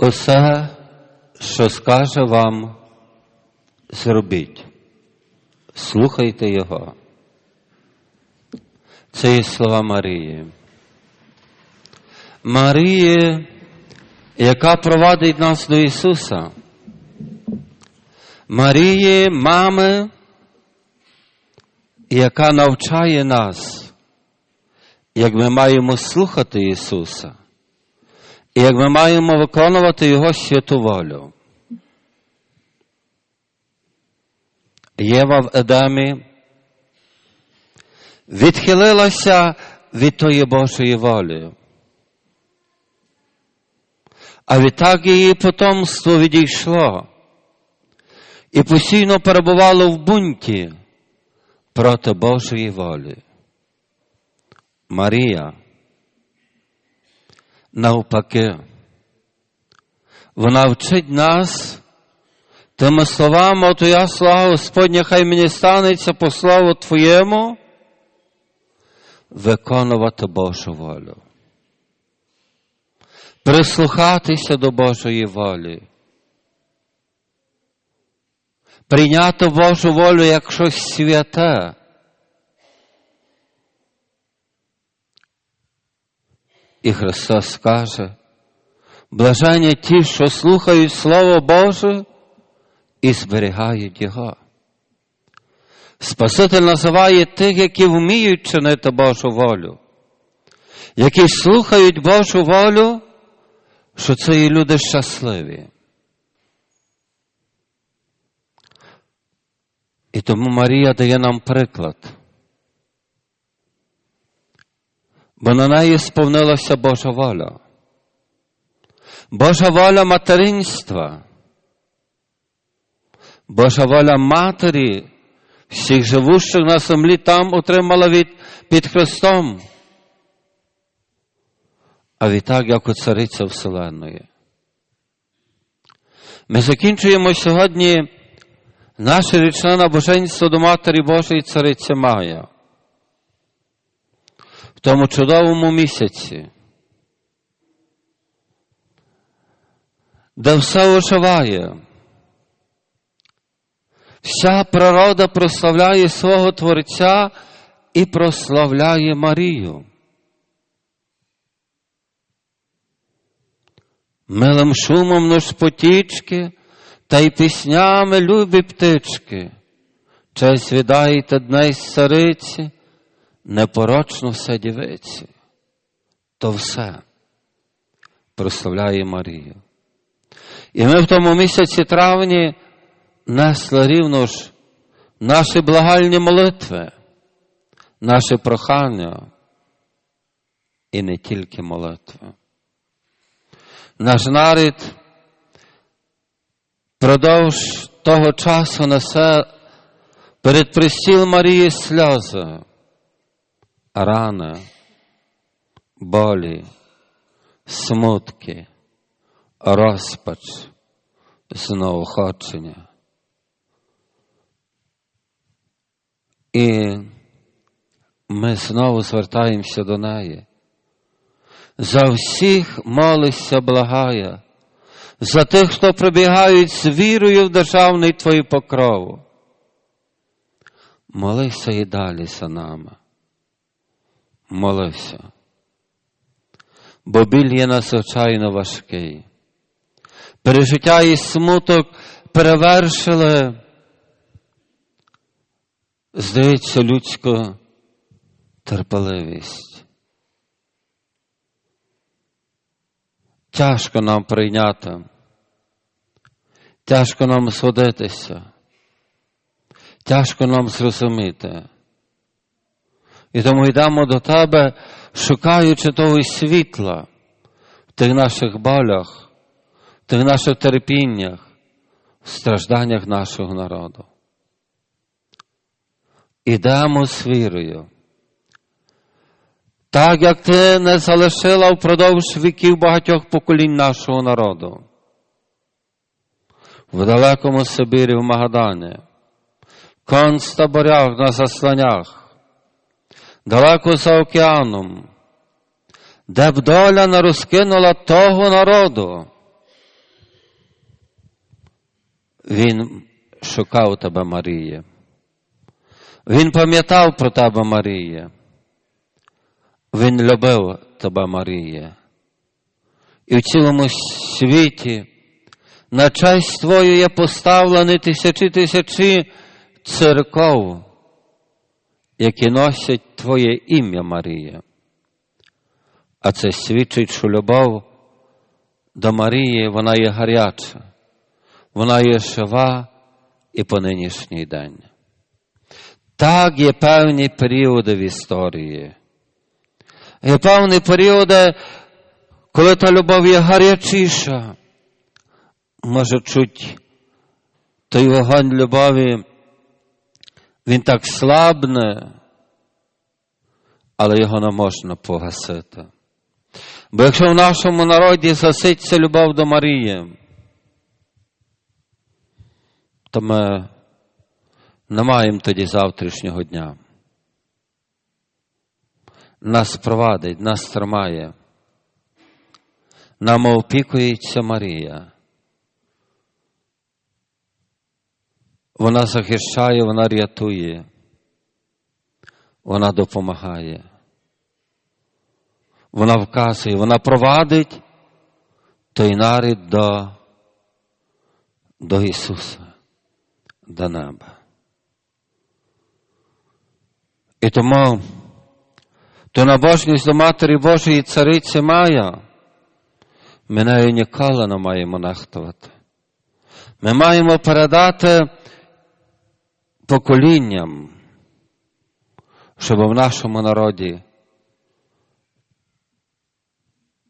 Усе, що скаже вам, зробіть. Слухайте Його. Це є слова Марії. Марії, яка провадить нас до Ісуса. Марії, мами, яка навчає нас, як ми маємо слухати Ісуса, і як ми маємо виконувати Його святу волю. Єва в Едемі відхилилася від тої Божої волі. А відтак її потомство відійшло і постійно перебувало в бунті проти Божої волі. Марія, навпаки, вона вчить нас тими словами, ото я слава Господня, хай мені станеться по слову Твоєму, виконувати Божу волю. Прислухатися до Божої волі. Прийняти Божу волю як щось святе. І Христос каже, блаження ті, що слухають Слово Боже і зберігають Його. Спаситель називає тих, які вміють чинити Божу волю, які слухають Божу волю, що це є люди щасливі. І тому Марія дає нам приклад. Бо на неї сповнилася Божа воля. Божа воля материнства. Божа воля матері, всіх живущих на землі там отримала від, під Христом. А відтак, як у цариця Вселенної. Ми закінчуємо сьогодні наше річне набоженство до Матері Божої Цариці Мая. В тому чудовому місяці, де все оживає, вся природа прославляє свого Творця і прославляє Марію. Милим шумом нож потічки, та й піснями любі птички. Честь віддайте дней цариці, непорочно все дівиці. То все прославляє Марію. І ми в тому місяці травні несли рівно ж наші благальні молитви, наші прохання і не тільки молитви. Наш нарід продовж того часу несе перед пристіл Марії сльози, рани, болі, смутки, розпач, знеохочення. І ми знову звертаємося до неї. За всіх молися благає, за тих, хто прибігають з вірою в державний твій покров. Молися і далі за нами. Молився. Бо біль є надзвичайно важкий. Пережиття і смуток перевершили, здається, людську терпеливість. Тяжко нам прийняти, тяжко нам судитися, тяжко нам зрозуміти. І тому йдемо до тебе, шукаючи того світла в тих наших болях, в тих наших терпіннях, в стражданнях нашого народу. Ідемо з вірою. Так як ти не залишила впродовж віків багатьох поколінь нашого народу. В далекому Сибірі, в Магадані, в концтаборях на засланнях, далеко за океаном, де б доля не розкинула того народу, Він шукав тебе, Марія. Він пам'ятав про тебе, Марія. Він любив тебе, Марія. І в цілому світі на честь Твою є поставлені тисячі тисячі церков, які носять Твоє ім'я, Марія. А це свідчить, що любов до Марії, вона є гаряча, вона є жива і по нинішній день. Так є певні періоди в історії. Є певні періоди, коли та любов є гарячіша, може чуть той вогонь любові, він так слабне, але його не можна погасити. Бо якщо в нашому народі заситься любов до Марії, то ми не маємо тоді завтрашнього дня. Нас провадить, нас тримає. Нам опікується Марія. Вона захищає, вона рятує, вона допомагає. Вона вказує, вона провадить той нарід до, до Ісуса, до неба. І тому то набожність до Матері Божої Цариці Мая, ми нею ніколи не маємо нехтувати. Ми маємо передати поколінням, щоб в нашому народі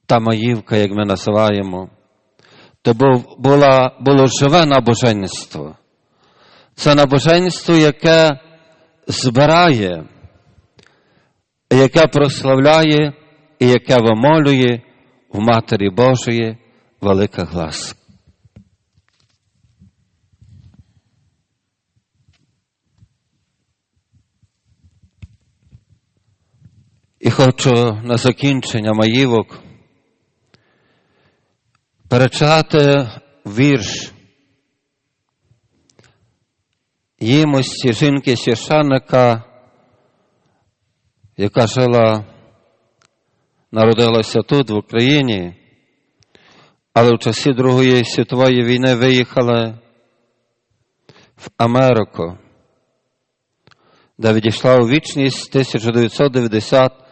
та маївка, як ми називаємо, то було, було живе набоженство. Це набоженство, яке збирає, яке прославляє і яке вимолює в Матері Божої велика глас. І хочу на закінчення маївок перечати вірш їмості жінки священника, яка жила, народилася тут, в Україні, але в часі Другої світової війни виїхала в Америку, де відійшла у вічність 1990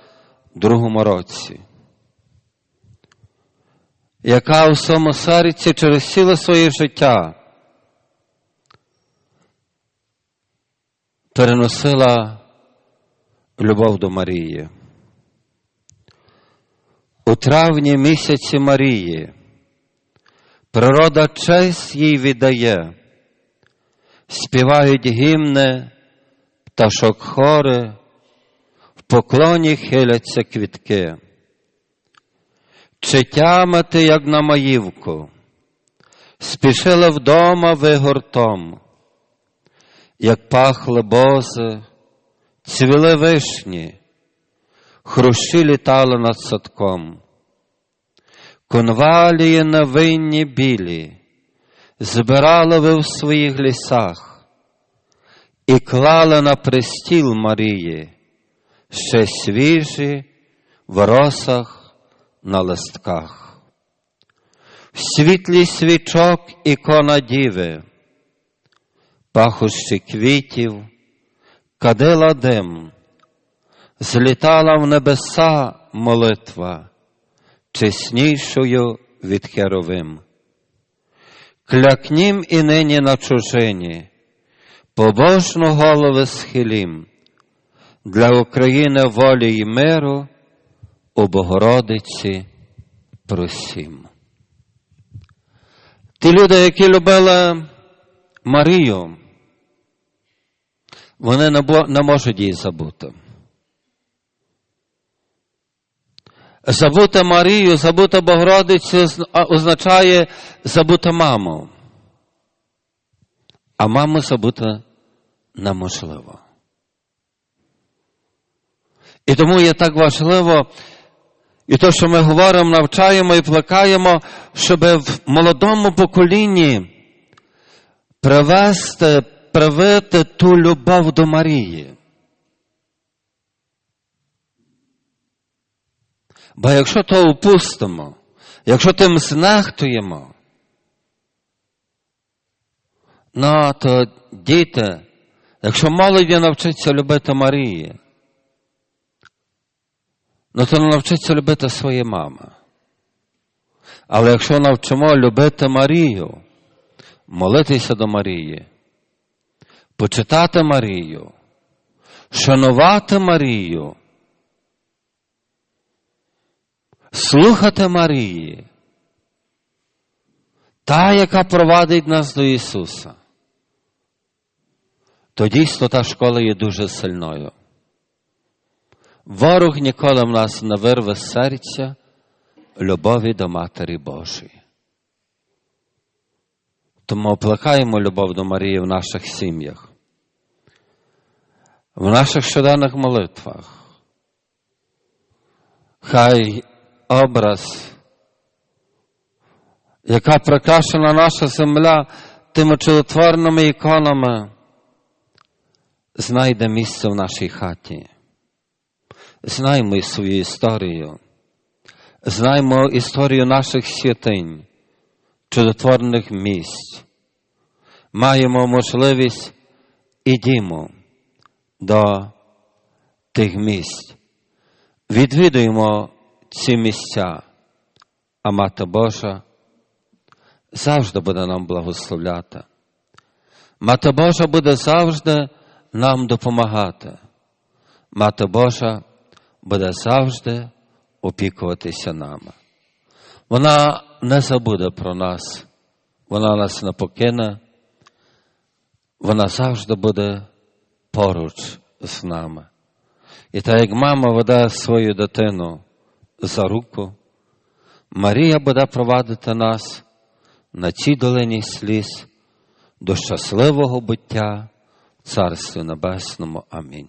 другому році, яка у Сомосаріці через ціле своє життя переносила любов до Марії. У травні місяці Марії природа честь їй віддає, співають гімни пташок хори поклоні хиляться квітки. Чи тямити, як на маївку, спішили вдома ви гуртом, як пахли бози, цвіли вишні, хрущі літали над садком, конвалії невинні білі, збирали ви в своїх лісах. І клали на пристіл Марії, ще свіжі в росах на листках. В світлі свічок ікона діви, пахощі квітів, кадила дим, злітала в небеса молитва, чеснішою від херовим. Клякнім і нині на чужині, побожну голови схилім, для України волі й миру у Богородиці просім. Ті люди, які любили Марію, вони не можуть її забути. Забути Марію, забути Богородицю означає забути маму. А маму забути неможливо. І тому є так важливо і то, що ми говоримо, навчаємо і плакаємо, щоб в молодому поколінні привести, привити ту любов до Марії. Бо якщо то упустимо, якщо тим знехтуємо, ну то діти, якщо молоді навчиться любити Марії, ну то навчиться любити свої мами. Але якщо навчимо любити Марію, молитися до Марії, почитати Марію, шанувати Марію, слухати Марії, та, яка провадить нас до Ісуса, то дійсно та школа є дуже сильною. Ворог ніколи в нас не вирве серця любові до Матері Божої. Тому оплакаємо любов до Марії в наших сім'ях, в наших щоденних молитвах. Хай образ, яка прикрашена наша земля тими чудотворними іконами, знайде місце в нашій хаті. Знаймо свою історію, знаймо історію наших святинь, чудотворних місць. Маємо можливість ідімо до тих місць. Відвідуємо ці місця, а Мати Божа завжди буде нам благословляти. Мати Божа буде завжди нам допомагати. Мати Божа буде завжди опікуватися нами. Вона не забуде про нас, вона нас не покине, вона завжди буде поруч з нами. І так як мама веде свою дитину за руку, Марія буде провадити нас на цій долині сліз до щасливого буття Царстві Небесному. Амінь.